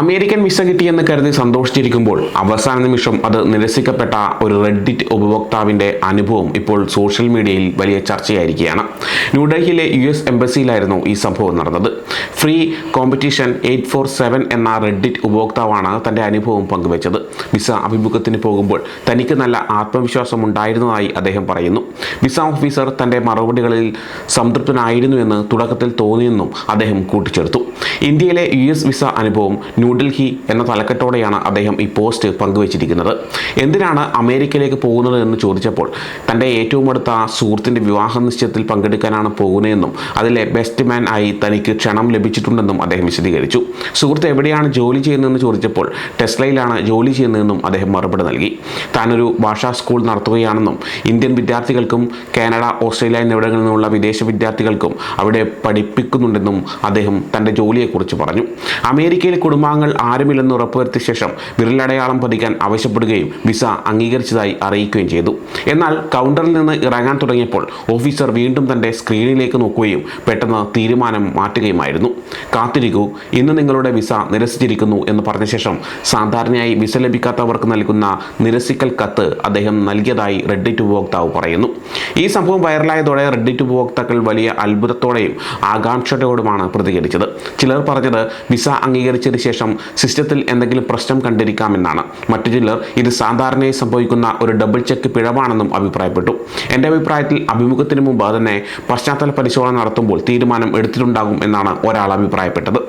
American visa കിട്ടിയെന്ന് കരുതി സന്തോഷിച്ചിരിക്കുമ്പോൾ അവസാന നിമിഷം അത് നിരസിക്കപ്പെട്ട ഒരു റെഡിറ്റ് ഉപഭോക്താവിന്റെ അനുഭവം ഇപ്പോൾ സോഷ്യൽ മീഡിയയിൽ വലിയ ചർച്ചയായിരിക്കുകയാണ്. ന്യൂഡൽഹിയിലെ യു എസ് എംബസിയിലായിരുന്നു ഈ സംഭവം നടന്നത്. Free competition eight four seven എന്ന റെഡിറ്റ് ഉപഭോക്താവാണ് തന്റെ അനുഭവം പങ്കുവച്ചത്. വിസ അഭിമുഖത്തിന് പോകുമ്പോൾ തനിക്ക് നല്ല ആത്മവിശ്വാസം ഉണ്ടായിരുന്നതായി അദ്ദേഹം പറയുന്നു. വിസ ഓഫീസർ തന്റെ മറുപടികളിൽ സംതൃപ്തനായിരുന്നു എന്ന് തുടക്കത്തിൽ തോന്നിയെന്നും അദ്ദേഹം കൂട്ടിച്ചേർത്തു. ഇന്ത്യയിലെ യു എസ് വിസ അനുഭവം ന്യൂഡൽഹി എന്ന തലക്കെട്ടോടെയാണ് അദ്ദേഹം ഈ പോസ്റ്റ് പങ്കുവച്ചിരിക്കുന്നത്. എന്തിനാണ് അമേരിക്കയിലേക്ക് പോകുന്നത് എന്ന് ചോദിച്ചപ്പോൾ തന്റെ ഏറ്റവും അടുത്ത സുഹൃത്തിന്റെ വിവാഹ നിശ്ചയത്തിൽ പങ്കെടുക്കാനാണ് പോകുന്നതെന്നും അതിലെ ബെസ്റ്റ് മാൻ ആയി തനിക്ക് ക്ഷണം ലഭിച്ചിട്ടുണ്ടെന്നും അദ്ദേഹം വിശദീകരിച്ചു. സുഹൃത്ത് എവിടെയാണ് ജോലി ചെയ്യുന്നതെന്ന് ചോദിച്ചപ്പോൾ ടെസ്ലയിലാണ് ജോലി ചെയ്യുന്നതെന്നും അദ്ദേഹം മറുപടി നൽകി. താനൊരു ഭാഷാ സ്കൂൾ നടത്തുകയാണെന്നും ഇന്ത്യൻ വിദ്യാർത്ഥികൾക്കും കാനഡ ഓസ്ട്രേലിയ എന്നിവിടങ്ങളിൽ നിന്നുള്ള വിദേശ വിദ്യാർത്ഥികൾക്കും അവിടെ പഠിപ്പിക്കുന്നുണ്ടെന്നും അദ്ദേഹം തന്റെ ജോലിയെക്കുറിച്ച് പറഞ്ഞു. അമേരിക്കയിലെ കുടുംബാംഗങ്ങൾ ആരുമില്ലെന്ന് ഉറപ്പുവരുത്തിയ ശേഷം വിരലടയാളം പതിക്കാൻ ആവശ്യപ്പെടുകയും വിസ അംഗീകരിച്ചതായി അറിയിക്കുകയും ചെയ്തു. എന്നാൽ കൗണ്ടറിൽ നിന്ന് ഇറങ്ങാൻ തുടങ്ങിയപ്പോൾ ഓഫീസർ വീണ്ടും തന്റെ സ്ക്രീനിലേക്ക് നോക്കുകയും പെട്ടെന്ന് തീരുമാനം മാറ്റുകയുമായിരുന്നു. കാത്തിരിക്കൂ. ഇന്ന് നിങ്ങളുടെ വിസ നിരസിച്ചിരിക്കുന്നു എന്ന് പറഞ്ഞ ശേഷം സാധാരണയായി വിസ ലഭിക്കാത്തവർക്ക് നൽകുന്ന നിരസിക്കൽ കത്ത് അദ്ദേഹം നൽകിയതായി റെഡിറ്റ് ഉപഭോക്താവ് പറയുന്നു. ഈ സംഭവം വൈറലായതോടെ റെഡിറ്റ് ഉപഭോക്താക്കൾ വലിയ അത്ഭുതത്തോടെയും ആകാംക്ഷയോടുമാണ് പ്രതികരിച്ചത്. ചിലർ പറഞ്ഞത് വിസ അംഗീകരിച്ചതിന് ശേഷം സിസ്റ്റത്തിൽ എന്തെങ്കിലും പ്രശ്നം കണ്ടിരിക്കാമെന്നാണ്. മറ്റു ചിലർ ഇത് സാധാരണയായി സംഭവിക്കുന്ന ഒരു ഡബിൾ ചെക്ക് പിഴവാണെന്നും അഭിപ്രായപ്പെട്ടു. എന്റെ അഭിപ്രായത്തിൽ അഭിമുഖത്തിന് മുമ്പ് തന്നെ പശ്ചാത്തല പരിശോധന നടത്തുമ്പോൾ തീരുമാനം എടുത്തിട്ടുണ്ടാകും എന്നാണ് ഒരാൾ അഭിപ്രായപ്പെട്ടത്.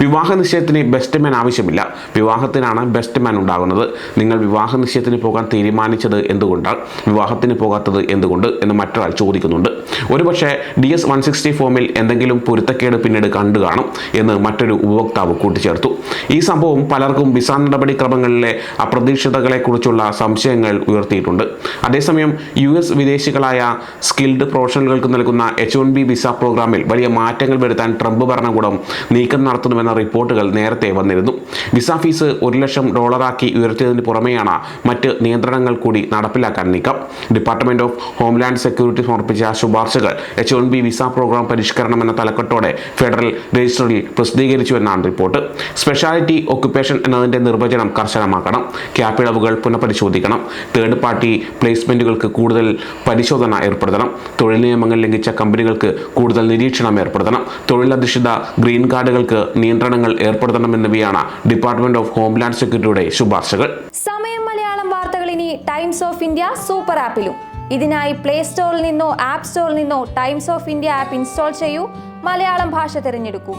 വിവാഹ നിശ്ചയത്തിന് ബെസ്റ്റ് മാൻ ആവശ്യമില്ല. വിവാഹത്തിനാണ് ബെസ്റ്റ് മാൻ ഉണ്ടാകുന്നത്. നിങ്ങൾ വിവാഹ നിശ്ചയത്തിന് പോകാൻ തീരുമാനിച്ചത് എന്തുകൊണ്ടാണ്? വിവാഹത്തിന് പോകാത്തത് എന്തുകൊണ്ട്? എന്ന് മറ്റൊരാൾ ചോദിക്കുന്നുണ്ട്. ഒരുപക്ഷെ ഡി എസ് വൺ സിക്സ്റ്റി ഫോമിൽ എന്തെങ്കിലും പൊരുത്തക്കേട് പിന്നീട് കണ്ടു കാണും എന്ന് മറ്റൊരു ഉപഭോക്താവ് കൂട്ടിച്ചേർത്തു. ഈ സംഭവം പലർക്കും വിസ നടപടിക്രമങ്ങളിലെ അപ്രതീക്ഷിതകളെക്കുറിച്ചുള്ള സംശയങ്ങൾ ഉയർത്തിയിട്ടുണ്ട്. അതേസമയം യു എസ് വിദേശികളായ സ്കിൽഡ് പ്രൊഫഷണലുകൾക്ക് നൽകുന്ന എച്ച് വൺ ബി വിസ പ്രോഗ്രാമിൽ വലിയ മാറ്റങ്ങൾ വരുത്താൻ ട്രംപ് ഭരണകൂടം നീക്കം നടത്തുന്നുവെന്ന റിപ്പോർട്ടുകൾ നേരത്തെ വന്നിരുന്നു. വിസ ഫീസ് ഒരു ലക്ഷം ഡോളറാക്കി ഉയർത്തിയതിന് പുറമെയാണ് മറ്റ് നിയന്ത്രണങ്ങൾ കൂടി നടപ്പിലാക്കാൻ നീക്കം. ഡിപ്പാർട്ട്മെന്റ് ഓഫ് ഹോംലാൻഡ് സെക്യൂരിറ്റി സമർപ്പിച്ച ശുപാർശകൾ H one B visa program പരിഷ്കരണം എന്ന തലക്കെട്ടോടെ ഫെഡറൽ രജിസ്റ്ററിൽ പ്രസിദ്ധീകരിച്ചുവെന്നാണ് റിപ്പോർട്ട്. സ്പെഷ്യാലിറ്റി ഒക്യുപ്പേഷൻ എന്നതിന്റെ നിർവചനം കർശനമാക്കണം. ക്യാപ്പിളവുകൾ പുനഃപരിശോധിക്കണം. തേർഡ് പാർട്ടി പ്ലേസ്മെന്റുകൾക്ക് കൂടുതൽ പരിശോധന ഏർപ്പെടുത്തണം. തൊഴിൽ നിയമങ്ങൾ ലംഘിച്ച കമ്പനികൾക്ക് കൂടുതൽ നിരീക്ഷണം ഏർപ്പെടുത്തണം. തൊഴിലധിഷ്ഠിത ഗ്രീൻ കാർഡുകൾക്ക് നിയന്ത്രണങ്ങൾ ഏർപ്പെടുത്തണം എന്നിവയാണ് ഡിപ്പാർട്ട്മെന്റ് ഓഫ് ഹോംലാൻഡ് സെക്യൂരിറ്റിയുടെ ശുപാർശകൾ. സമയം മലയാളം വാർത്തകൾ ഇനി ടൈംസ് ഓഫ് ഇന്ത്യ സൂപ്പർ ആപ്പിലും. ഇതിനായി പ്ലേ സ്റ്റോറിൽ നിന്നോ ആപ്പ് സ്റ്റോറിൽ നിന്നോ Times of India app install ചെയ്യൂ. മലയാളം ഭാഷ തിരഞ്ഞെടുക്കൂ.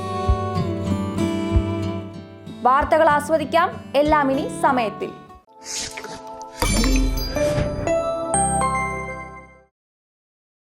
വാർത്തകൾ ആസ്വദിക്കാം. എല്ലാം ഇനി സമയത്തിൽ.